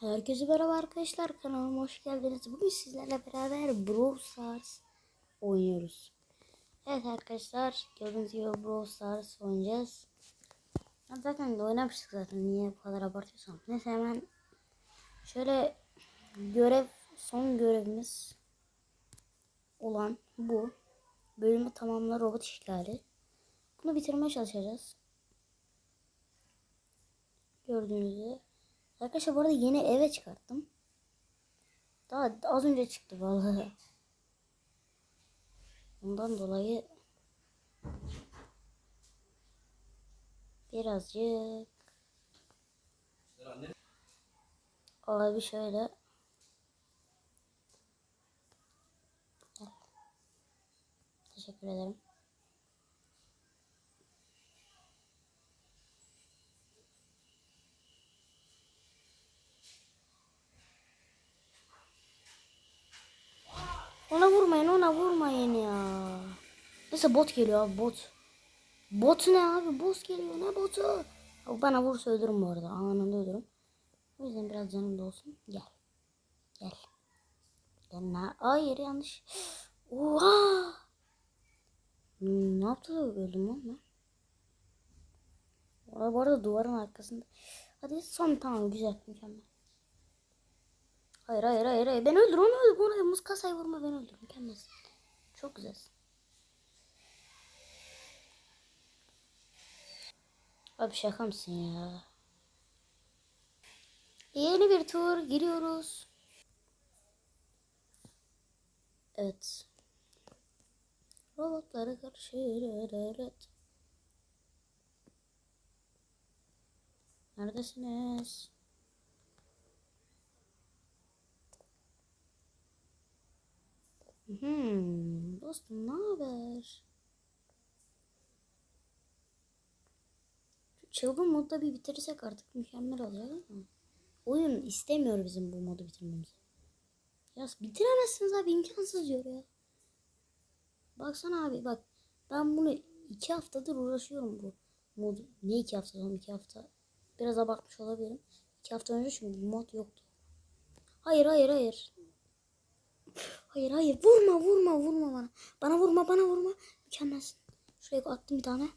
Herkese merhaba arkadaşlar kanalıma hoş geldiniz. Bugün sizlerle beraber Brawl Stars oynuyoruz. Evet arkadaşlar gördüğünüz gibi Brawl Stars oynayacağız. Ya Zaten de oynamıştık zaten niye bu kadar abartıyorsam. Neyse hemen şöyle görev son görevimiz olan bu. Bölümü tamamla robot işgali. Bunu bitirmeye çalışacağız. Gördüğünüz gibi. Arkadaşlar bu arada yeni eve çıkarttım. Daha az önce çıktı vallahi. Ondan dolayı birazcık abi şöyle. Teşekkür ederim. Ona vurmayın ona vurmayın ya. Neyse bot geliyor abi bot. Bot ne abi bot geliyor ne botu. Abi Bana vursa öldürürüm bu arada anında öldürürüm. O yüzden biraz canım da olsun. Gel. Gel. Gel? Hayır yanlış. Oha. Hmm, ne yaptı da öldüm lan ben. Bu arada duvarın arkasında. Hadi son tamam güzel mükemmel. Hayır hayır hayır hayır. Ben öldür onu öldür. Onu muz kasayı vurma ben öldür. Mükemmelsin. Çok güzelsin. Abi şaka mısın ya? Yeni bir tur giriyoruz. Evet. Robotlara karşı evet. Neredesiniz? Hmm, dostum ne haber? Çılgın modda bir bitirirsek artık mükemmel olacak ama. Oyun istemiyor bizim bu modu bitirmemizi. Ya bitiremezsiniz abi imkansız diyor ya. Baksana abi bak ben bunu iki haftadır uğraşıyorum bu modu. Ne iki hafta son iki hafta. Biraz abartmış olabilirim. İki hafta önce çünkü mod yoktu. Hayır hayır hayır. Hayır hayır vurma vurma vurma bana. Bana vurma bana vurma. Mükemmelsin. Şuraya attım bir tane.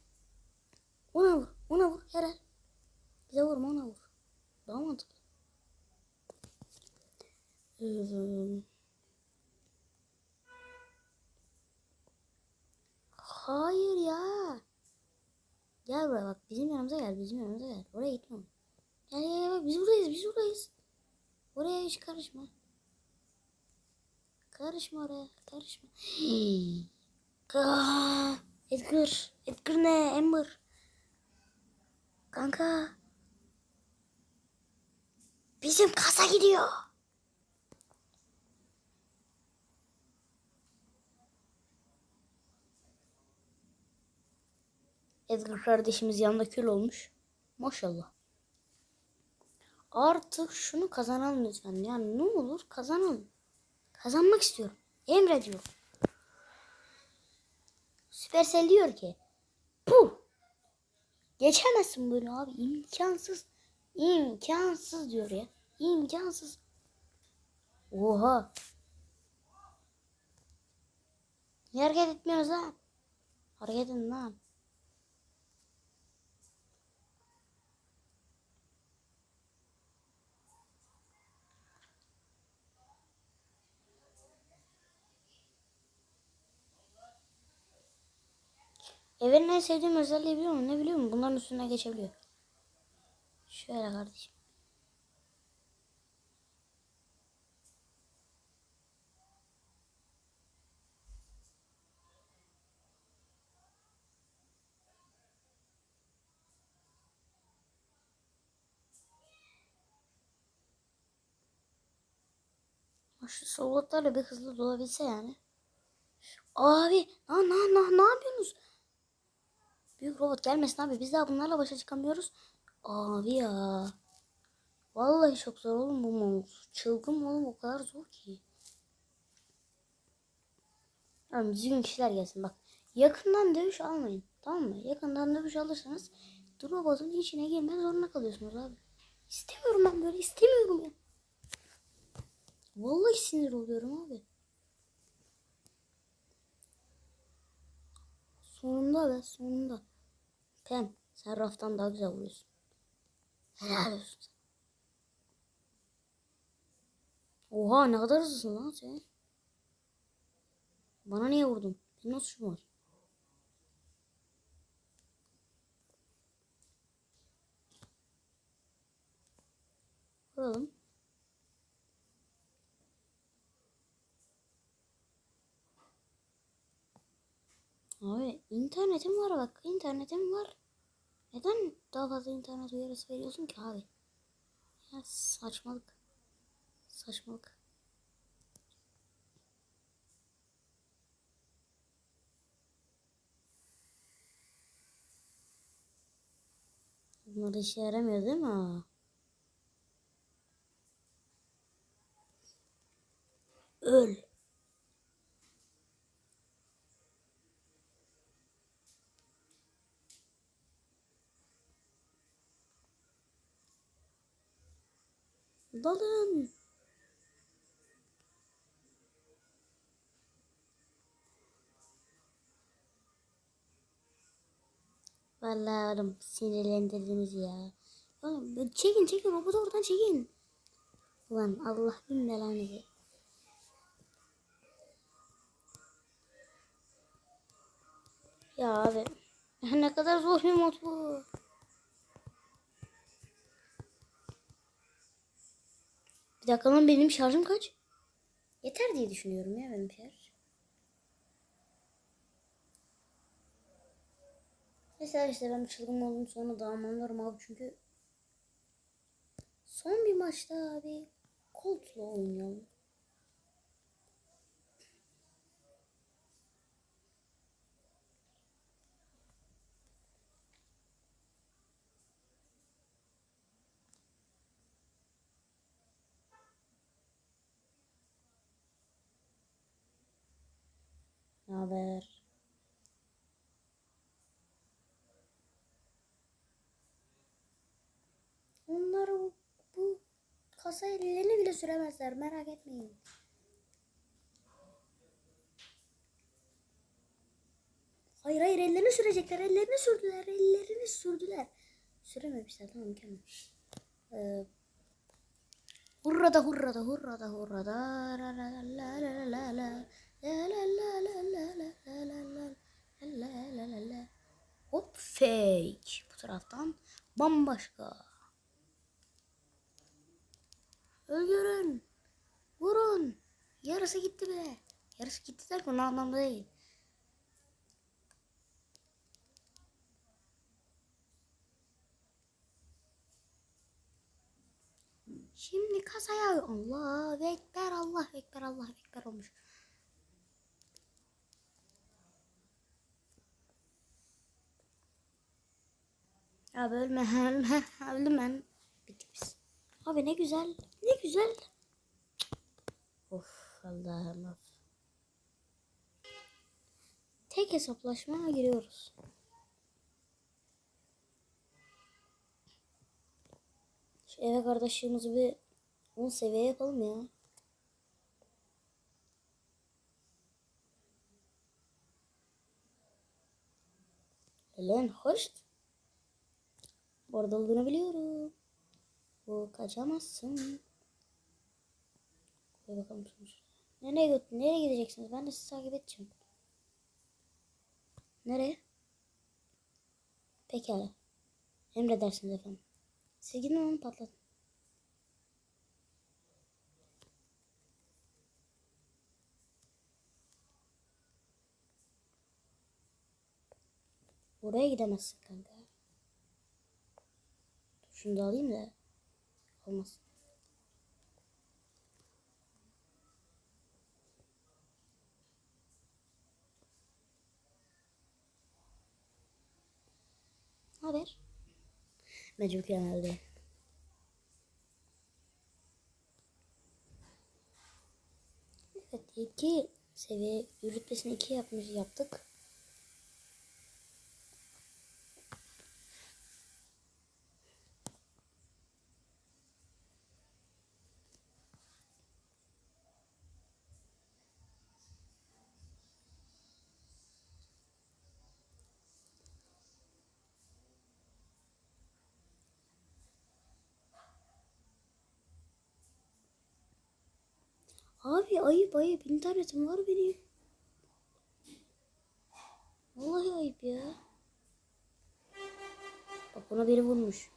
Ona vur. Ona vur. Herhal. Bize vurma ona vur. Daha mantıklı. Hayır ya. Gel buraya bak. Bizim yanımıza gel. Bizim yanımıza gel. Oraya gitme. Gel gel gel. Biz buradayız. Biz buradayız. Oraya hiç karışma. Karışma oraya. Karışma. Edgar. Edgar ne? Amber. Kanka. Bizim kasa gidiyor. Edgar kardeşimiz yanında kül olmuş. Maşallah. Artık şunu kazanalım lütfen. Yani ne olur kazanalım. Kazanmak istiyorum. Emre diyor. Supercell diyor ki. Puh. Geçemezsin böyle abi. imkansız. İmkansız diyor ya. İmkansız. Oha. Niye hareket etmiyoruz lan? Hareket edin lan. Evrenin en sevdiğim özelliği biliyor musun? Ne biliyor musun? Bunların üstüne geçebiliyor. Şöyle kardeşim. Şu solotlarla bir hızlı dolabilse yani. Abi lan lan lan ne yapıyorsunuz? Büyük robot gelmesin abi. Biz daha bunlarla başa çıkamıyoruz. Abi ya. Vallahi çok zor oğlum bu mod. Çılgın oğlum o kadar zor ki. Tamam düzgün kişiler gelsin bak. Yakından dövüş almayın. Tamam mı? Yakından dövüş alırsanız robotun içine girmek zorunda kalıyorsunuz abi. İstemiyorum ben böyle istemiyorum ya. Vallahi sinir oluyorum abi. Sonunda be sonunda. Pem sen raftan daha güzel vuruyorsun. Helal olsun. Oha ne kadar hızlısın lan sen. Bana niye vurdun? Nasıl suçum var? Vuralım. Abi internetim var bak. internetim var. Neden daha fazla internet uyarısı veriyorsun ki abi? Ya saçmalık. Saçmalık. Bunlar işe yaramıyor değil mi? Öl. Dalın. Vallahi oğlum sinirlendirdiniz ya. Oğlum çekin çekin robotu oradan çekin. Ulan Allah bin belanızı. Ya abi ne kadar zor bir mod bu. Bir dakika lan benim şarjım kaç? Yeter diye düşünüyorum ya benim şarj. Mesela işte ben çılgın oldum sonra devam anlarım abi çünkü son bir maçta abi Colt'la oynayalım. Haber? Onlar bu, bu kasa ellerini bile süremezler merak etmeyin. Hayır hayır ellerini sürecekler. Ellerini sürdüler. Ellerini sürdüler. Sürememişler tamam mükemmel. Ee, hurrada hurrada hurrada hurrada la la la la la la Hop fake. Bu taraftan bambaşka. Öldürün. Vurun. Yarısı gitti bile. Yarısı gitti derken o anlamda değil. Şimdi kasaya Allah ekber Allah ekber Allah ekber olmuş. Abi ölme ölme öldüm ben. Bittik biz. Abi ne güzel ne güzel. Of Allah'ım of. Tek hesaplaşmaya giriyoruz. Şu eve kardeşliğimizi bir 10 seviye yapalım ya. Lan hoş. Bu arada. Bu kaçamazsın. Koy bakalım şunu. Nereye, göt nereye gideceksiniz? Ben de sizi takip edeceğim. Nereye? Pekala. Emredersiniz efendim. Siz gidin onu patlatın. Oraya gidemezsin kanka. Şunu da alayım da. Olmaz. Ne haber? Mecbur öldü. Evet iki seviye rütbesini iki yapmış yaptık. Abi ayıp ayıp. İnternetim var benim. Vallahi ayıp ya. Bak buna biri vurmuş.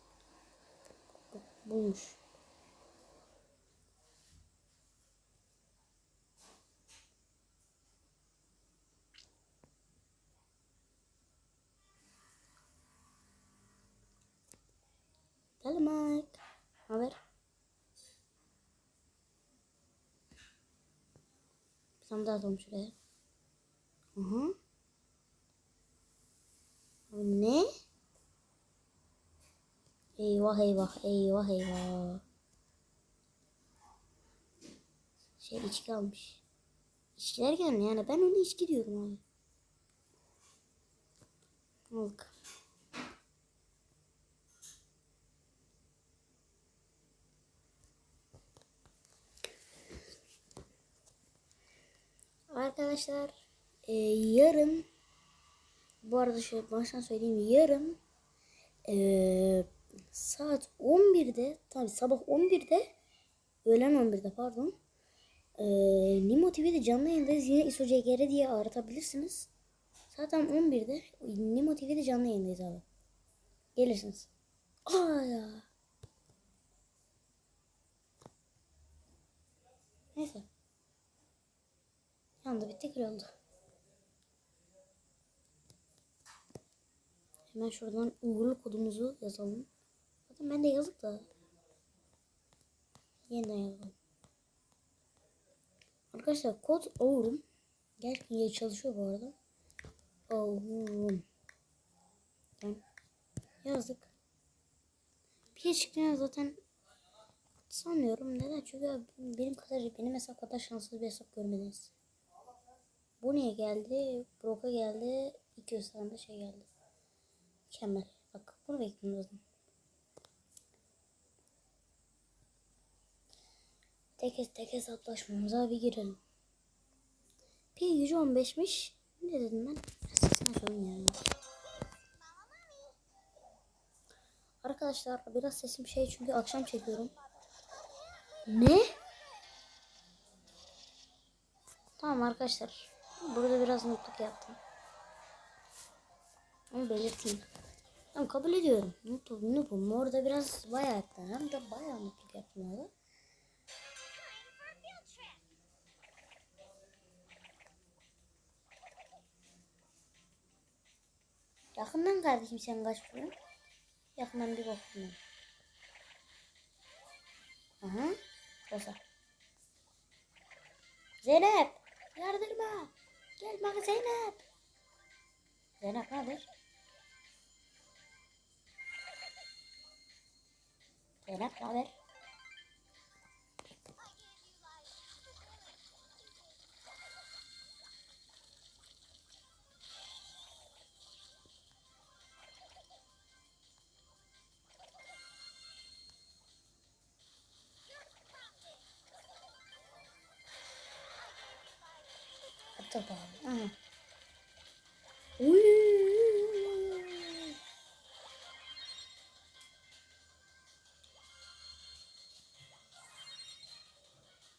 Bak, bulmuş. Gelmek. Haber? Bir tane daha atalım şuraya. Hı hı. Ne? Eyvah eyvah eyvah eyvah. Şey içki almış. İçki derken yani ben onu içki diyorum abi. Aldık. Arkadaşlar e, yarın bu arada şöyle baştan söyleyeyim yarın e, saat 11'de tabi sabah 11'de öğlen 11'de pardon e, Nimo TV'de canlı yayındayız yine ISO diye aratabilirsiniz. Zaten 11'de Nimo TV'de canlı yayındayız abi. Gelirsiniz. Aa ya. Neyse. Yandı bitti oldu. Hemen şuradan uğurlu kodumuzu yazalım. Zaten ben de yazık da. Yeniden yazalım. Arkadaşlar kod uğurum. Gerçekten çalışıyor bu arada. Uğurum. Yani yazdık. Bir şey zaten sanmıyorum. Neden? Çünkü benim kadar benim hesap kadar şanslı bir hesap görmediniz. Bu niye geldi? Broka geldi. İki tane şey geldi. Mükemmel. Bak bunu beklemiyordum. Tek tek hesaplaşmamıza bir girelim. Pi gücü 15'miş. Ne dedim ben? Sesini yani. Arkadaşlar biraz sesim şey çünkü akşam çekiyorum. Ne? Tamam arkadaşlar. Burada biraz mutluluk yaptım. Onu belirteyim. Tamam kabul ediyorum. Mutlu, mutluyum. Orada biraz bayağı hatta hem de bayağı mutluluk yaptım orada. Yakından kardeşim sen kaç vuruyorsun? Yakından bir bakayım. Aha. Rosa. Zeynep. Yardırma. Gel bana Zeynep. Zeynep ne haber? Zeynep ne haber? Hatta bağlı. Aha. Uy.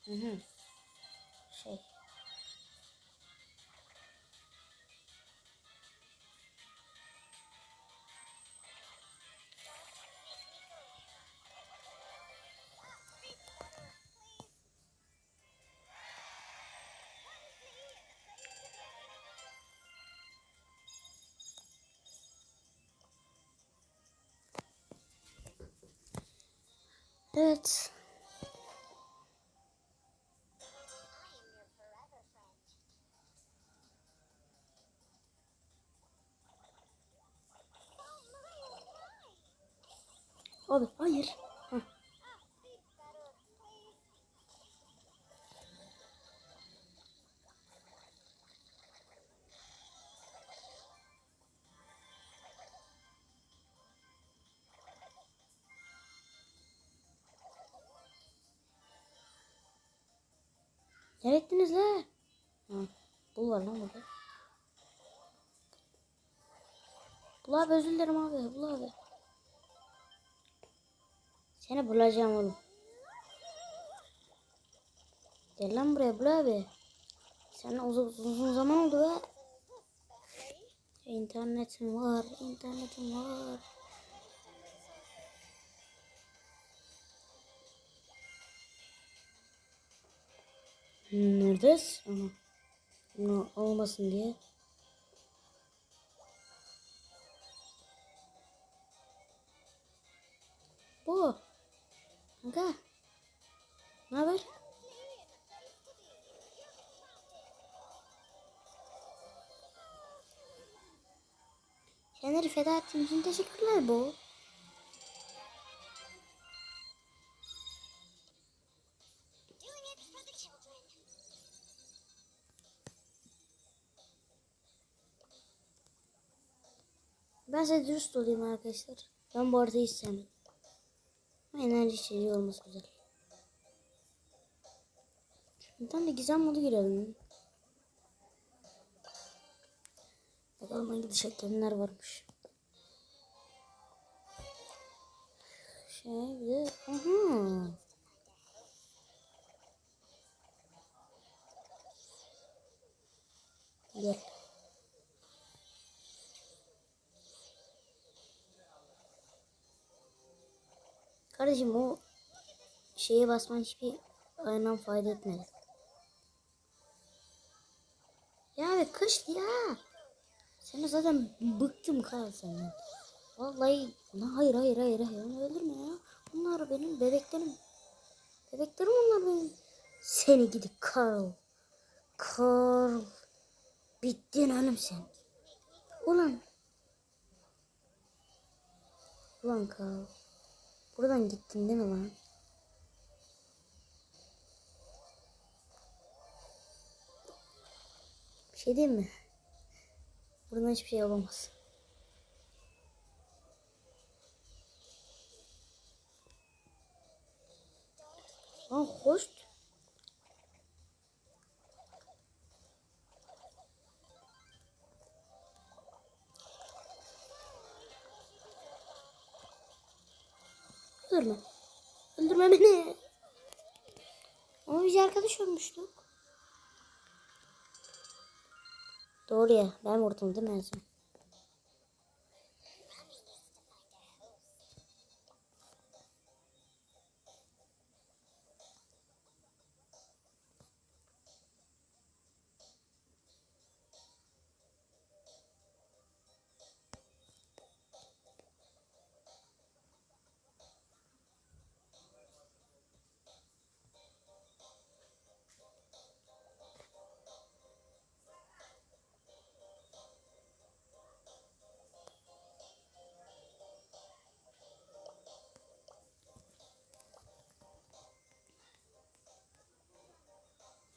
Hı Evet. Abi hayır. Nereye ettiniz la? Ha, bul var lan burada. Bul abi özür dilerim abi. Bul abi. Seni bulacağım oğlum. Gel lan buraya Bula abi. Sen uzun, uzun zaman oldu be. İnternetim var, internetim var. Neredesin? Aha. Bunu olmasın diye. Bu. Kanka. Ne haber? Kendini feda ettiğin için teşekkürler bu. Ben size dürüst olayım arkadaşlar. Ben bu arada hiç enerji içeriği olması güzel. Bir tane de gizem modu girelim. Bakalım hangi dış etkenler varmış. Şey bir de... Aha. Gel. Kardeşim o şeye basman hiçbir aynen fayda etmedi. Ya be kış ya. Seni zaten bıktım kal senden. Vallahi la hayır hayır hayır hayır onu öldürme ya. Bunlar benim bebeklerim. Bebeklerim onlar benim. Seni gidi Karl. Karl. Bittin oğlum sen. Ulan. Ulan Karl. Buradan gittin değil mi lan? Bir şey diyeyim mi? Buradan hiçbir şey olamaz. Lan hoş. Öldürme. Öldürme beni. Ama biz arkadaş olmuştuk. Doğru ya. Ben vurdum değil mi en son?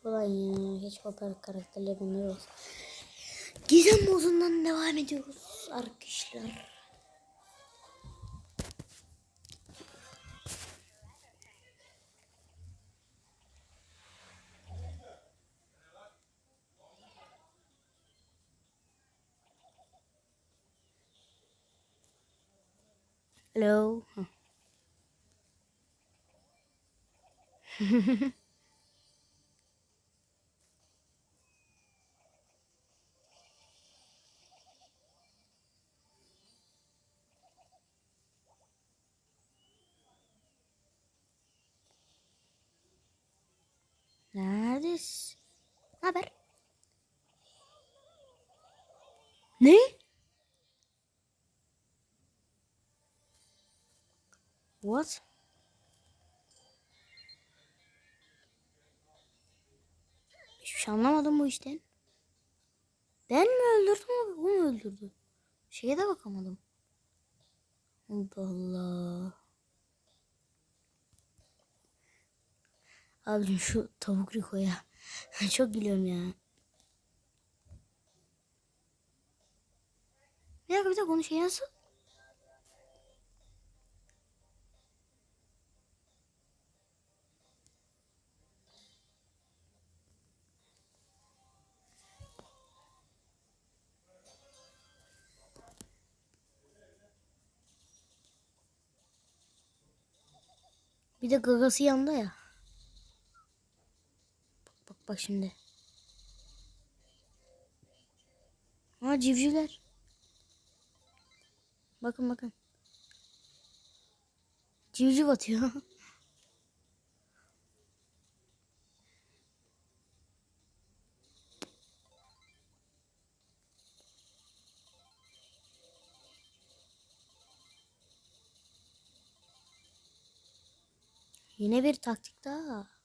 Ulan ya. Hiç popüler karakterler bunlar olsun. Gizem modundan devam ediyoruz arkadaşlar. Hello. Neredesin? Ne haber? Ne? What? Hiçbir şey anlamadım bu işten. Ben mi öldürdüm? O mu öldürdü? Şeye de bakamadım. Allah Allah. Abicim şu tavuk Rico'ya. Çok gülüyorum ya. Bir dakika bir dakika onun şey nasıl? Bir de gagası yanında ya. Bak şimdi. Ha civcivler. Bakın bakın. Civciv atıyor. Yine bir taktik daha.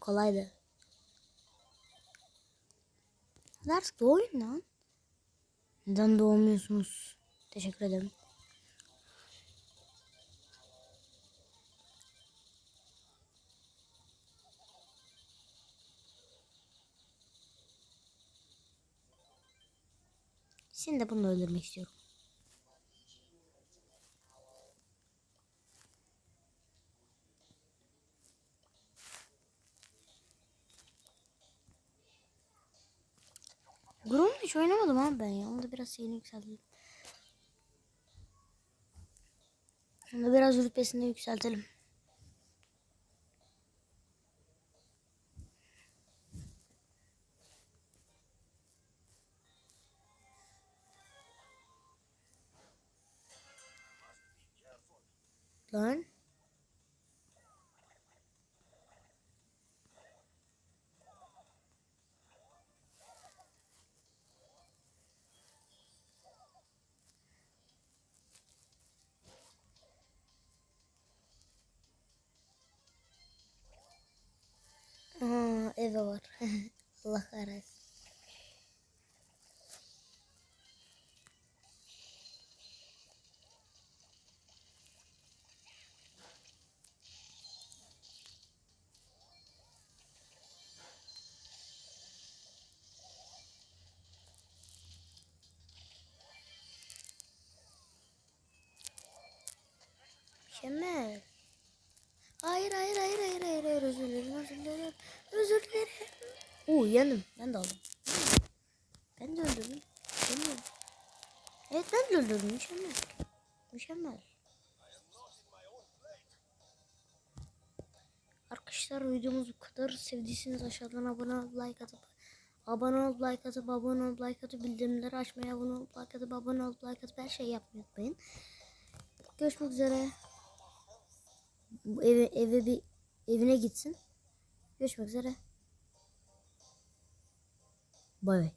Kolaydı. Hadi artık doğuyun lan. Neden doğmuyorsunuz? Teşekkür ederim. De bunu öldürmek istiyorum. Groom'u hiç oynamadım abi biraz şeyini yükseltelim. Onda biraz rütbesini yükseltelim. Lan. Aa, eve var. Allah kahretsin. Mükemmel. Hayır hayır hayır hayır hayır hayır özür dilerim özür dilerim özür dilerim. Oo yendim ben de aldım. Ben de öldürdüm. Ben de. Evet ben de öldürdüm mükemmel. Mükemmel. Arkadaşlar videomuzu bu kadar sevdiyseniz aşağıdan abone olup like atıp abone olup like atıp abone olup like atıp bildirimleri açmayı abone olup like atıp abone olup like atıp her şeyi yapmayı unutmayın. Görüşmek üzere. Bu eve, eve bir evine gitsin. Görüşmek üzere. Bye.